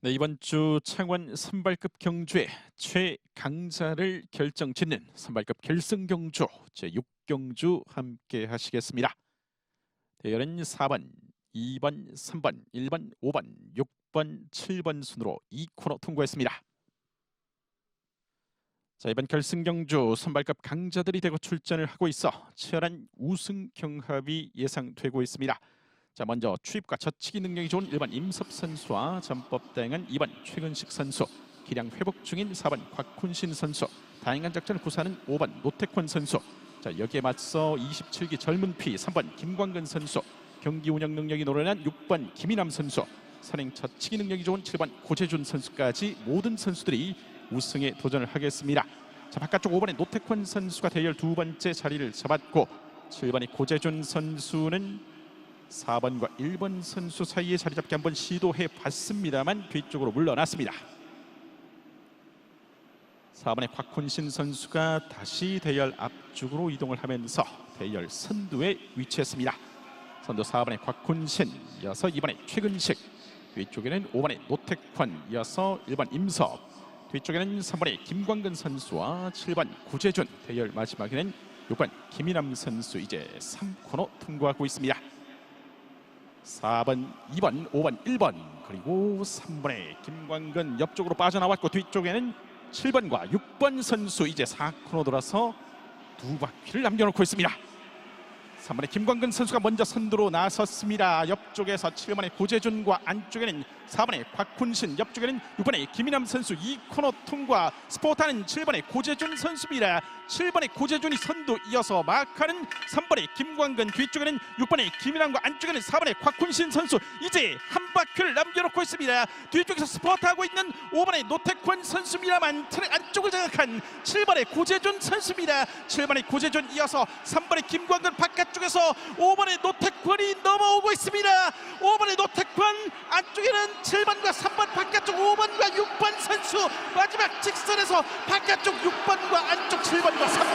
네, 이번 주 창원 선발급 경주의 최강자를 결정짓는 선발급 결승 경주 제 6경주 함께 하시겠습니다. 대열은 4번, 2번, 3번, 1번, 5번, 6번, 7번 순으로 2코너 통과했습니다. 자 이번 결승 경주 선발급 강자들이 대거 출전을 하고 있어 치열한 우승 경합이 예상되고 있습니다. 자 먼저 추입과 젖히기 능력이 좋은 1번 임섭 선수와 전법 다양한 2번 최근식 선수. 기량 회복 중인 4번 곽훈신 선수. 다양한 작전을 구사하는 5번 노태권 선수. 자 여기에 맞서 27기 젊은 피 3번 김광근 선수. 경기 운영 능력이 노련한 6번 김인남 선수. 선행 젖히기 능력이 좋은 7번 고재준 선수까지 모든 선수들이 우승에 도전을 하겠습니다. 자 바깥쪽 5번의 노태권 선수가 대열 두 번째 자리를 잡았고 7번의 고재준 선수는 4번과 1번 선수 사이에 자리 잡기 한번 시도해 봤습니다만 뒤쪽으로 물러났습니다. 4번의 곽훈신 선수가 다시 대열 앞쪽으로 이동을 하면서 대열 선두에 위치했습니다. 선두 4번의 곽훈신, 이어서 2번의 최근식, 뒤쪽에는 5번의 노태권, 이어서 1번 임섭, 뒤쪽에는 3번의 김광근 선수와 7번 구재준, 대열 마지막에는 6번 김인남 선수 이제 3코너 통과하고 있습니다. 4번, 2번, 5번, 1번 그리고 3번의 김광근 옆쪽으로 빠져나왔고 뒤쪽에는 7번과 6번 선수 이제 4코너 돌아서 두 바퀴를 남겨놓고 있습니다. 3번의 김광근 선수가 먼저 선두로 나섰습니다. 옆쪽에서 7번의 고재준과 안쪽에는 4번의 곽훈신, 옆쪽에는 6번의 김인남 선수 2코너 통과 스포타는 7번의 고재준 선수입니다. 7번의 고재준이 선두 이어서 마카는 3번의 김광근 뒤쪽에는 6번의 김인남과 안쪽에는 4번의 곽훈신 선수 이제 한 바퀴를 남겨놓고 있습니다. 뒤쪽에서 스포트하고 있는 5번의 노태권 선수입니다만 트랙 안쪽을 장악한 7번의 고재준 선수입니다. 7번의 고재준 이어서 3번의 김광근 바깥쪽 안쪽에서 5번의 노태권이 넘어오고 있습니다. 5번의 노태권 안쪽에는 7번과 3번 바깥쪽 5번과 6번 선수 마지막 직선에서 바깥쪽 6번과 안쪽 7번과 3번